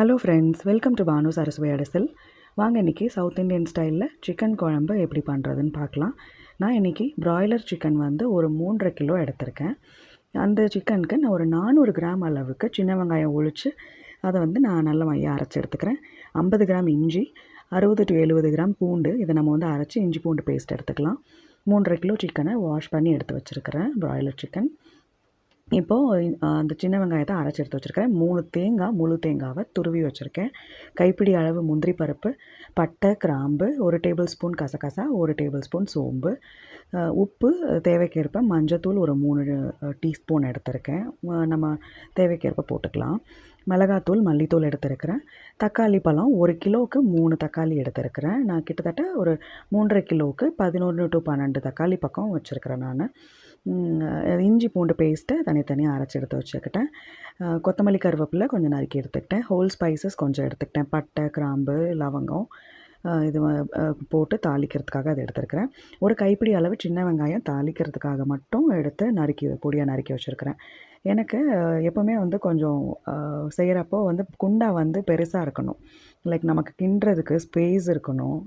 Hello friends welcome to Bhanu Saraswati அடசல் வாங்க இன்றைக்கி south Indian ஸ்டைலில் சிக்கன் குழம்பு எப்படி பண்ணுறதுன்னு பார்க்கலாம். நான் இன்றைக்கி பிராய்லர் சிக்கன் வந்து ஒரு மூன்றரை கிலோ எடுத்திருக்கேன். அந்த சிக்கனுக்கு நான் ஒரு நானூறு கிராம் அளவுக்கு சின்ன வெங்காயம் ஒழித்து அதை வந்து நான் நல்ல மையாக அரைச்சி எடுத்துக்கிறேன். ஐம்பது கிராம் இஞ்சி அறுபது டு எழுபது கிராம் பூண்டு இதை நம்ம வந்து அரைச்சி இஞ்சி பூண்டு பேஸ்ட் எடுத்துக்கலாம். மூன்றரை கிலோ சிக்கனை வாஷ் பண்ணி எடுத்து வச்சுருக்கிறேன் ப்ராய்லர் சிக்கன் இப்போது அந்த சின்ன வெங்காயத்தை அரைச்சி எடுத்து வச்சுருக்கேன் மூணு தேங்காய் முழு தேங்காவை துருவி வச்சுருக்கேன். கைப்பிடி அளவு முந்திரி பருப்பு பட்டை கிராம்பு ஒரு டேபிள் ஸ்பூன் கசகசா ஒரு டேபிள் ஸ்பூன் சோம்பு உப்பு தேவைக்கேற்ப மஞ்சத்தூள் ஒரு மூணு டீஸ்பூன் எடுத்திருக்கேன். நம்ம தேவைக்கேற்ப போட்டுக்கலாம். மிளகாத்தூள் மல்லித்தூள் எடுத்திருக்கிறேன். தக்காளி பழம் ஒரு கிலோவுக்கு மூணு தக்காளி எடுத்திருக்கிறேன். நான் கிட்டத்தட்ட ஒரு மூன்றரை கிலோவுக்கு பதினொன்று டு பன்னெண்டு தக்காளி பக்கம் வச்சுருக்கிறேன் நான். இஞ்சி பூண்டு பேஸ்ட்டு தனித்தனியாக அரைச்சி எடுத்து வச்சுக்கிட்டேன். கொத்தமல்லி கருவேப்பிலை கொஞ்சம் நறுக்கி எடுத்துக்கிட்டேன். ஹோல் ஸ்பைசஸ் கொஞ்சம் எடுத்துக்கிட்டேன். பட்டை கிராம்பு லவங்கம். இது போட்டு தாளிக்கிறதுக்காக அதை எடுத்துருக்கிறேன். ஒரு கைப்பிடி அளவு சின்ன வெங்காயம் தாளிக்கிறதுக்காக மட்டும் எடுத்து நறுக்கி பொடியாக நறுக்கி வச்சுருக்கிறேன். எனக்கு எப்போவுமே வந்து கொஞ்சம் செய்கிறப்போ வந்து குண்டா வந்து பெருசாக இருக்கணும். லைக் நமக்கு கிண்டுறதுக்கு ஸ்பேஸ் இருக்கணும்.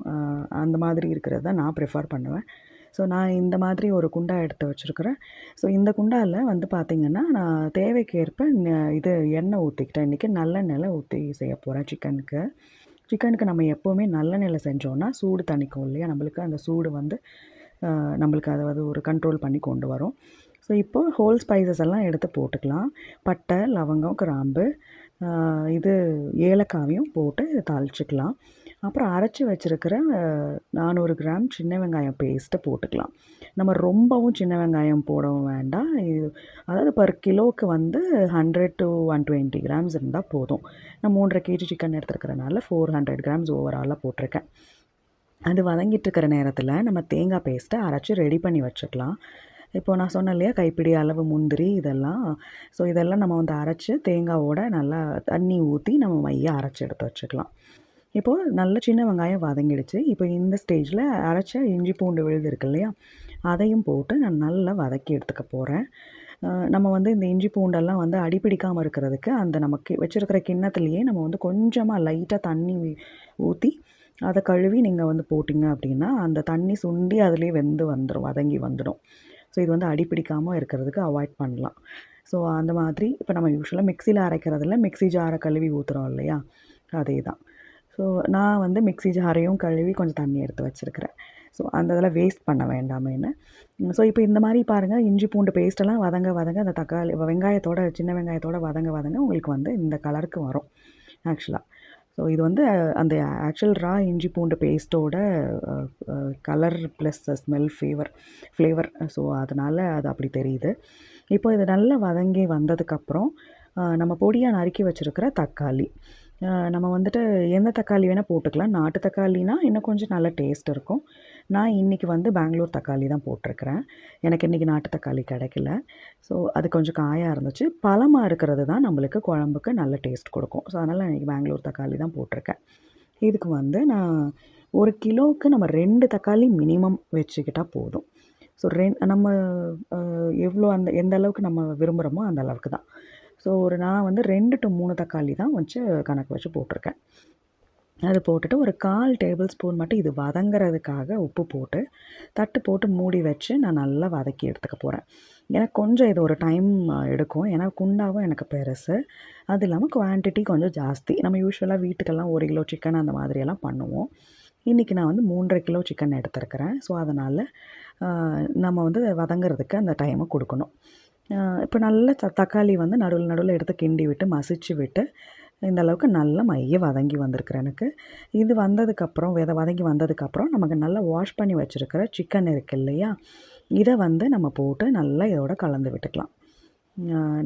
அந்த மாதிரி இருக்கிறது தான் நான் ப்ரிஃபர் பண்ணுவேன். ஸோ நான் இந்த மாதிரி ஒரு குண்டா எடுத்து வச்சுருக்கிறேன். ஸோ இந்த குண்டாவில் வந்து பார்த்திங்கன்னா நான் தேவைக்கேற்ப இது எண்ணெய் ஊற்றிக்கிட்டேன் இன்றைக்கி நல்லெண்ணெயில் ஊற்றி செய்ய போகிறேன் சிக்கனுக்கு. சிக்கனுக்கு நம்ம எப்போவுமே நல்லெண்ணெயில் செஞ்சோன்னா சூடு தணிக்கும் இல்லையா? நம்மளுக்கு அந்த சூடு வந்து நம்மளுக்கு அதை ஒரு கண்ட்ரோல் பண்ணி கொண்டு வரும். ஸோ இப்போது ஹோல் ஸ்பைசஸ் எல்லாம் எடுத்து போட்டுக்கலாம். பட்டை லவங்கம் கிராம்பு இது ஏலக்காவையும் போட்டு தாளிச்சிக்கலாம். அப்புறம் அரைச்சி வச்சுருக்கிற நானூறு கிராம் சின்ன வெங்காயம் பேஸ்ட்டை போட்டுக்கலாம். நம்ம ரொம்பவும் சின்ன வெங்காயம் போடவும் வேண்டாம். இது அதாவது பர் கிலோவுக்கு வந்து hundred to one twenty grams இருந்தால் போதும். நான் மூன்றரை கேஜி சிக்கன் எடுத்துருக்கிறனால ஃபோர் ஹண்ட்ரட் கிராம்ஸ் ஓவராலாக போட்டிருக்கேன். அது வதங்கிட்டு இருக்கிற நேரத்தில் நம்ம தேங்காய் பேஸ்ட்டை அரைச்சி ரெடி பண்ணி வச்சுக்கலாம் இப்போது நான் சொன்னேன் இல்லையா கைப்பிடி அளவு முந்திரி இதெல்லாம். ஸோ இதெல்லாம் நம்ம வந்து அரைச்சி தேங்காவோட நல்லா தண்ணி ஊற்றி நம்ம மையாக அரைச்சி எடுத்து வச்சுக்கலாம் இப்போது நல்ல சின்ன வெங்காயம் வதங்கிடுச்சு. இப்போ இந்த ஸ்டேஜில் அரைச்ச இஞ்சி பூண்டு விழுது இருக்கு இல்லையா? அதையும் போட்டு நான் நல்லா வதக்கி எடுத்துக்க போகிறேன் நம்ம வந்து இந்த இஞ்சி பூண்டெல்லாம் வந்து அடிப்பிடிக்காமல் இருக்கிறதுக்கு அந்த நமக்கு வச்சுருக்கிற கிண்ணத்துலேயே நம்ம வந்து கொஞ்சமாக லைட்டாக தண்ணி ஊற்றி அதை கழுவி நீங்கள் வந்து போட்டிங்க அப்படின்னா அந்த தண்ணி சுண்டி அதுலேயே வெந்து வந்துடும் வதங்கி வந்துடும். ஸோ இது வந்து அடிப்பிடிக்காமல் இருக்கிறதுக்கு அவாய்ட் பண்ணலாம். ஸோ அந்த மாதிரி இப்போ நம்ம யூஸ்வலாக மிக்சியில் அரைக்கிறதில்ல மிக்சி ஜாரை கழுவி ஊற்றுறோம் இல்லையா? அதே தான் ஸோ நான் வந்து மிக்சி ஜாரையும் கழுவி கொஞ்சம் தண்ணி எடுத்து வச்சுருக்கிறேன். ஸோ அந்த இதெல்லாம் வேஸ்ட் பண்ண வேண்டாமேன்னு ஸோ இப்போ இந்த மாதிரி பாருங்கள் இஞ்சி பூண்டு பேஸ்ட்டெல்லாம் வதங்க வதங்க அந்த தக்காளி வெங்காயத்தோட சின்ன வெங்காயத்தோட வதங்க வதங்க உங்களுக்கு வந்து இந்த கலருக்கு வரும் ஆக்சுவலாக ஸோ இது வந்து அந்த ஆக்சுவல் ரா இஞ்சி பூண்டு பேஸ்ட்டோட colour plus smell favour flavour so அதனால் அது அப்படி தெரியுது. இப்போ இது நல்லா வதங்கி வந்ததுக்கப்புறம் நம்ம பொடியாக நறுக்கி வச்சுருக்கிற தக்காளி. நம்ம வந்துட்டு எந்த தக்காளி வேணால் போட்டுக்கலாம். நாட்டு தக்காளினா இன்னும் கொஞ்சம் நல்ல டேஸ்ட் இருக்கும். நான் இன்றைக்கி வந்து பெங்களூர் தக்காளி தான் போட்டிருக்கிறேன். எனக்கு இன்றைக்கி நாட்டு தக்காளி கிடைக்கல. ஸோ அது கொஞ்சம் காயாக இருந்துச்சு. பழமாக இருக்கிறது தான் நம்மளுக்கு குழம்புக்கு நல்ல டேஸ்ட் கொடுக்கும். ஸோ அதனால் இன்றைக்கி பெங்களூர் தக்காளி தான் போட்டிருக்கேன். இதுக்கு வந்து நான் ஒரு கிலோவுக்கு நம்ம ரெண்டு தக்காளி மினிமம் வச்சுக்கிட்டால் போதும். ஸோ ரெண் நம்ம எவ்வளோ அந்த எந்த அளவுக்கு நம்ம விரும்புகிறோமோ அந்த அளவுக்கு தான். ஸோ ஒரு நான் வந்து ரெண்டு டு மூணு தக்காளி தான் வச்சு கணக்கு வச்சு போட்டிருக்கேன். அது போட்டுட்டு ஒரு கால் டேபிள் ஸ்பூன் மட்டும் இது வதங்கிறதுக்காக உப்பு போட்டு தட்டு போட்டு மூடி வச்சு நான் நல்லா வதக்கி எடுத்துக்க போகிறேன் எனக்கு கொஞ்சம் இது ஒரு டைம் எடுக்கும். ஏன்னா குண்டாவும் எனக்கு பெருசு. அது இல்லாமல் குவான்டிட்டி கொஞ்சம் ஜாஸ்தி. நம்ம யூஸ்வலாக வீட்டுக்கெல்லாம் ஒரு கிலோ சிக்கன் அந்த மாதிரியெல்லாம் பண்ணுவோம். இன்றைக்கி நான் வந்து மூன்றரை கிலோ சிக்கன் எடுத்துருக்கிறேன். ஸோ அதனால் நம்ம வந்து வதங்கிறதுக்கு அந்த டைமை கொடுக்கணும். இப்போ நல்ல தக்காளி வந்து நடுவில் நடுவில் எடுத்து கிண்டி விட்டு மசிச்சு விட்டு இந்த அளவுக்கு நல்லா மைய வதங்கி வந்திருக்கு எனக்கு. இது வந்ததுக்கப்புறம் வித வதங்கி வந்ததுக்கப்புறம் நமக்கு நல்லா வாஷ் பண்ணி வச்சுருக்கிற சிக்கன் இருக்குது இல்லையா? இதை வந்து நம்ம போட்டு நல்லா இதோட கலந்து விட்டுக்கலாம்.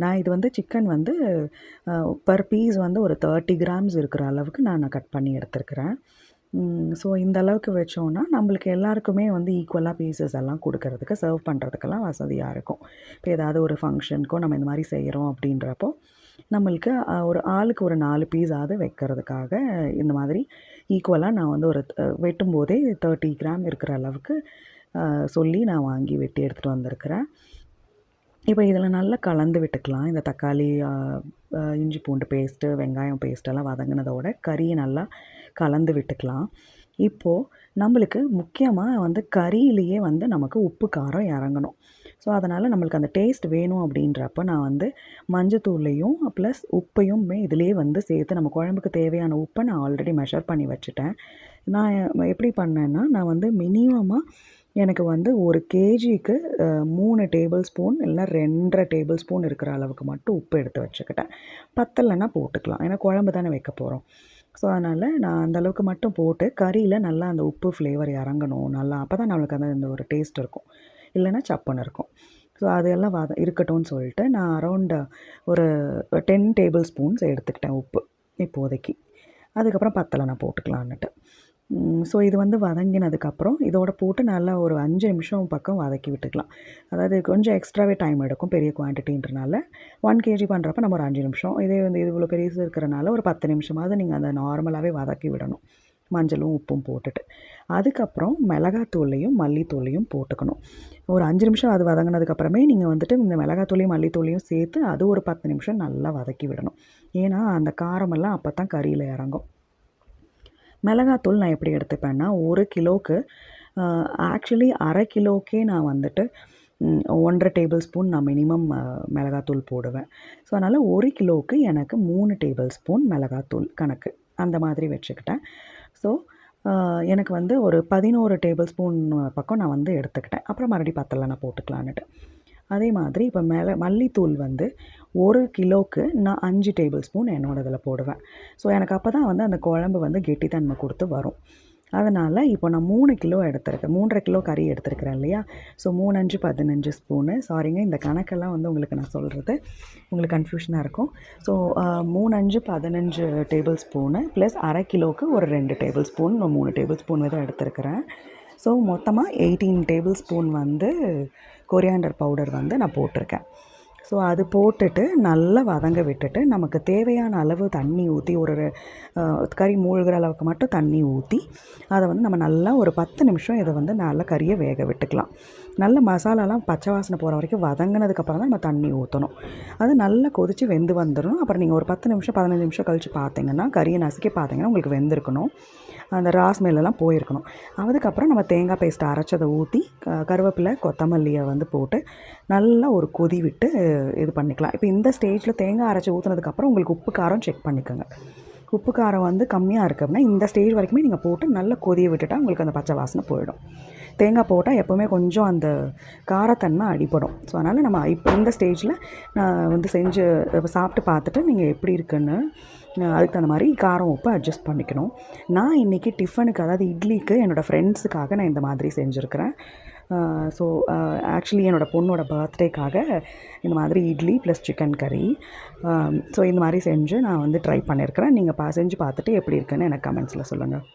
நான் இது வந்து சிக்கன் வந்து பர் பீஸ் வந்து ஒரு தேர்ட்டி கிராம்ஸ் இருக்கிற அளவுக்கு நான் கட் பண்ணி எடுத்துருக்கிறேன். ஸோ இந்த அளவுக்கு வச்சோன்னா நம்மளுக்கு எல்லாருக்குமே வந்து ஈக்குவலாக பீசஸ் எல்லாம் கொடுக்கறதுக்கு சர்வ் பண்ணுறதுக்கெல்லாம் வசதியாக இருக்கும். இப்போ ஏதாவது ஒரு ஃபங்க்ஷனுக்கோ நம்ம இந்த மாதிரி செய்கிறோம் அப்படின்றப்போ நம்மளுக்கு ஒரு ஆளுக்கு ஒரு நாலு பீஸாவது வைக்கிறதுக்காக இந்த மாதிரி ஈக்குவலாக நான் வந்து ஒரு வெட்டும்போதே தேர்ட்டி கிராம் இருக்கிற அளவுக்கு சொல்லி நான் வாங்கி வெட்டி எடுத்துகிட்டு வந்திருக்கிறேன். இப்போ இதில் நல்லா கலந்து விட்டுக்கலாம். இந்த தக்காளி இஞ்சி பூண்டு பேஸ்ட்டு வெங்காயம் பேஸ்ட்டெல்லாம் வதங்கினதோட கறியை நல்லா கலந்து விட்டுக்கலாம். இப்போது நம்மளுக்கு முக்கியமாக வந்து கறியிலேயே வந்து நமக்கு உப்பு காரம் இறங்கணும். ஸோ அதனால் நம்மளுக்கு அந்த டேஸ்ட் வேணும் அப்படின்றப்ப நான் வந்து மஞ்சத்தூள்லையும் ப்ளஸ் உப்பையுமே இதிலே வந்து சேர்த்து நம்ம குழம்புக்கு தேவையான உப்பை நான் ஆல்ரெடி மெஷர் பண்ணி வச்சுட்டேன். நான் எப்படி பண்ணேன்னா நான் வந்து மினிமமாக எனக்கு வந்து ஒரு கேஜிக்கு மூணு டேபிள் ஸ்பூன் இல்லை ரெண்டரை டேபிள் ஸ்பூன் இருக்கிற அளவுக்கு மட்டும் உப்பு எடுத்து வச்சுக்கிட்டேன். பத்தலைன்னா போட்டுக்கலாம். ஏன்னா குழம்பு தானே வைக்க போகிறோம் ஸோ அதனால் நான் அந்தளவுக்கு மட்டும் போட்டு கறியில் நல்லா அந்த உப்பு ஃப்ளேவர் இறங்கணும். நல்லா அப்போ தான் நம்மளுக்கு அந்த இந்த ஒரு டேஸ்ட் இருக்கும். இல்லைன்னா சப்புன்னு இருக்கும். ஸோ அதெல்லாம் வத இருக்கட்டும்னு சொல்லிட்டு நான் அரௌண்ட் ஒரு டென் டேபிள் ஸ்பூன்ஸ் எடுத்துக்கிட்டேன் உப்பு இப்போதைக்கு. அதுக்கப்புறம் பத்தலை நான் போட்டுக்கலான்னுட்டு. ஸோ இது வந்து வதங்கினதுக்கப்புறம் இதோட போட்டு நல்லா ஒரு அஞ்சு நிமிஷம் பக்கம் வதக்கி விட்டுக்கலாம். அதாவது கொஞ்சம் எக்ஸ்ட்ராவே டைம் எடுக்கும் பெரிய குவான்டிட்டின்றனால ஒன் கேஜி பண்ணுறப்ப நம்ம ஒரு அஞ்சு நிமிஷம். இதே வந்து இது இவ்வளோ பெரிய இருக்கிறனால ஒரு பத்து நிமிஷமாவது நீங்கள் அந்த நார்மலாகவே வதக்கி விடணும். மஞ்சளும் உப்பும் போட்டுட்டு. அதுக்கப்புறம் மிளகாத்தூளையும் மல்லித்தூளையும் போட்டுக்கணும். ஒரு அஞ்சு நிமிஷம் அது வதங்கினதுக்கப்புறமே நீங்கள் வந்துட்டு இந்த மிளகாத்தூளையும் மல்லித்தூளையும் சேர்த்து அது ஒரு பத்து நிமிஷம் நல்லா வதக்கி விடணும். ஏன்னா அந்த காரமெல்லாம் அப்போ தான் கறியில் இறங்கும். மிளகாத்தூள் நான் எப்படி எடுத்துப்பேன்னா ஒரு கிலோவுக்கு ஆக்சுவலி அரை கிலோக்கே நான் வந்துட்டு ஒன்றரை டேபிள் ஸ்பூன் நான் மினிமம் மிளகாத்தூள் போடுவேன். ஸோ அதனால் ஒரு கிலோவுக்கு எனக்கு மூணு டேபிள் ஸ்பூன் மிளகாத்தூள் கணக்கு. அந்த மாதிரி வச்சுக்கிட்டேன். ஸோ எனக்கு வந்து ஒரு பதினோரு டேபிள் ஸ்பூன் பக்கம் நான் வந்து எடுத்துக்கிட்டேன். அப்புறம் மறுபடியும் பத்தலை நான் போட்டுக்கலான்னுட்டு. அதே மாதிரி இப்போ மிள மல்லித்தூள் வந்து ஒரு கிலோவுக்கு நான் அஞ்சு டேபிள் ஸ்பூன் என்னோட இதில் போடுவேன். ஸோ எனக்கு அப்போ தான் வந்து அந்த குழம்பு வந்து கெட்டித்தன்மை கொடுத்து வரும். அதனால் இப்போ நான் மூணு கிலோ எடுத்துருக்கேன். மூன்றரை கிலோ கறி எடுத்துருக்கிறேன் இல்லையா? ஸோ மூணஞ்சு பதினஞ்சு ஸ்பூனு. சாரிங்க இந்த கணக்கெல்லாம் வந்து உங்களுக்கு நான் சொல்கிறது உங்களுக்கு கன்ஃபியூஷனாக இருக்கும். ஸோ மூணஞ்சு பதினஞ்சு டேபிள் ஸ்பூனு ப்ளஸ் அரை கிலோவுக்கு ஒரு ரெண்டு டேபிள் ஸ்பூன் மூணு டேபிள் ஸ்பூன் தான் எடுத்துருக்கிறேன். ஸோ மொத்தமாக எயிட்டீன் டேபிள் ஸ்பூன் வந்து கொரியாண்டர் பவுடர் வந்து நான் போட்டிருக்கேன். ஸோ அது போட்டுட்டு நல்லா வதங்க விட்டுட்டு நமக்கு தேவையான அளவு தண்ணி ஊற்றி ஒரு கறி மூழ்கிற அளவுக்கு மட்டும் தண்ணி ஊற்றி அதை வந்து நம்ம நல்லா ஒரு பத்து நிமிஷம் இதை வந்து நல்லா கறியை வேக விட்டுக்கலாம். நல்ல மசாலாலாம் பச்சை வாசனை போகிற வரைக்கும் வதங்கினதுக்கப்புறம் தான் நம்ம தண்ணி ஊற்றணும் அது நல்லா கொதித்து வெந்து வந்துடும் அப்புறம் நீங்கள் ஒரு பத்து நிமிஷம் பதினஞ்சு நிமிஷம் கழித்து பார்த்தீங்கன்னா கறியை நசுக்கி பார்த்தீங்கன்னா உங்களுக்கு வெந்திருக்கணும். அந்த ராஸ்மெல்லாம் போயிருக்கணும். அதுக்கப்புறம் நம்ம தேங்காய் பேஸ்ட்டை அரைச்சதை ஊற்றி கருவேப்பிலை கொத்தமல்லியை வந்து போட்டு நல்லா ஒரு கொதி விட்டு இது பண்ணிக்கலாம். இப்போ இந்த ஸ்டேஜில் தேங்காய் அரைச்சி ஊற்றுனதுக்கப்புறம் உங்களுக்கு உப்பு காரம் செக் பண்ணிக்கோங்க. உப்பு காரம் வந்து கம்மியாக இருக்குது அப்படின்னா இந்த ஸ்டேஜ் வரைக்குமே நீங்கள் போட்டு நல்லா கொதிய விட்டுட்டால் உங்களுக்கு அந்த பச்சை வாசனை போயிடும். தேங்காய் போட்டால் எப்போவுமே கொஞ்சம் அந்த காரத்தன்மை அடிப்படும் ஸோ அதனால் நம்ம இப்போ இந்த ஸ்டேஜில் நான் வந்து செஞ்சு சாப்பிட்டு பார்த்துட்டு நீங்கள் எப்படி இருக்குன்னு அதுக்கு தகுந்த மாதிரி காரம் உப்பு அட்ஜஸ்ட் பண்ணிக்கணும். நான் இன்றைக்கி டிஃபனுக்கு அதாவது இட்லிக்கு என்னோடய ஃப்ரெண்ட்ஸுக்காக நான் இந்த மாதிரி செஞ்சுருக்கிறேன். ஸோ ஆக்சுவலி என்னோடய பொண்ணோட பர்த்டேக்காக இந்த மாதிரி இட்லி ப்ளஸ் சிக்கன் கறி ஸோ இந்த மாதிரி செஞ்சு நான் வந்து ட்ரை பண்ணியிருக்கிறேன் நீங்கள் பா செஞ்சு பார்த்துட்டு எப்படி இருக்குன்னு எனக்கு கமெண்ட்ஸில் சொல்லுங்கள்